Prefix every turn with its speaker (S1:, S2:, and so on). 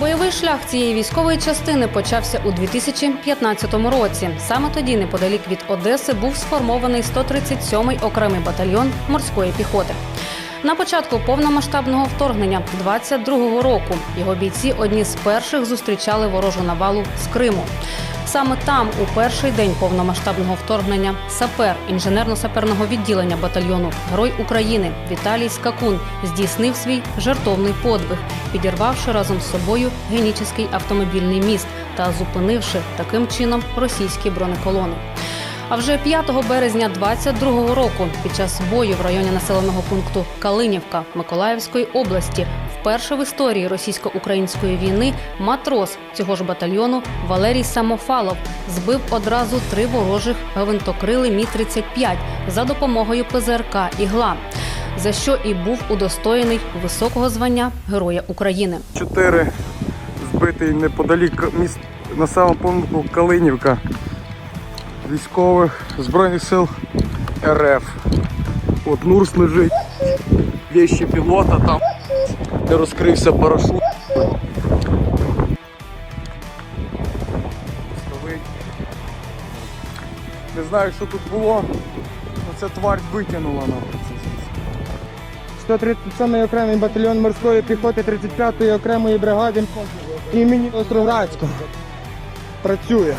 S1: Бойовий шлях цієї військової частини почався у 2015 році. Саме тоді, неподалік від Одеси, був сформований 137-й окремий батальйон морської піхоти. На початку повномасштабного вторгнення 22-го року його бійці одні з перших зустрічали ворожу навалу з Криму. Саме там, у перший день повномасштабного вторгнення, сапер інженерно-саперного відділення батальйону Герой України Віталій Скакун здійснив свій жертовний подвиг, підірвавши разом з собою геніческий автомобільний міст та зупинивши таким чином російські бронеколони. А вже 5 березня 22-го року, під час бою в районі населеного пункту Калинівка Миколаївської області, вперше в історії російсько-української війни матрос цього ж батальйону Валерій Самофалов збив одразу три ворожих гвинтокрили Мі 35 за допомогою ПЗРК Ігла, за що і був удостоєний високого звання Героя України.
S2: Чотири збитий неподалік міст населеного пункту Калинівка військових Збройних сил РФ. От Нурс лежить, є ще пілота там, де розкрився парашут. Не знаю, що тут було, але ця тварь витягнула нам.
S3: 137-й окремий батальйон морської піхоти 35-ї окремої бригади імені Остроградського. Працює.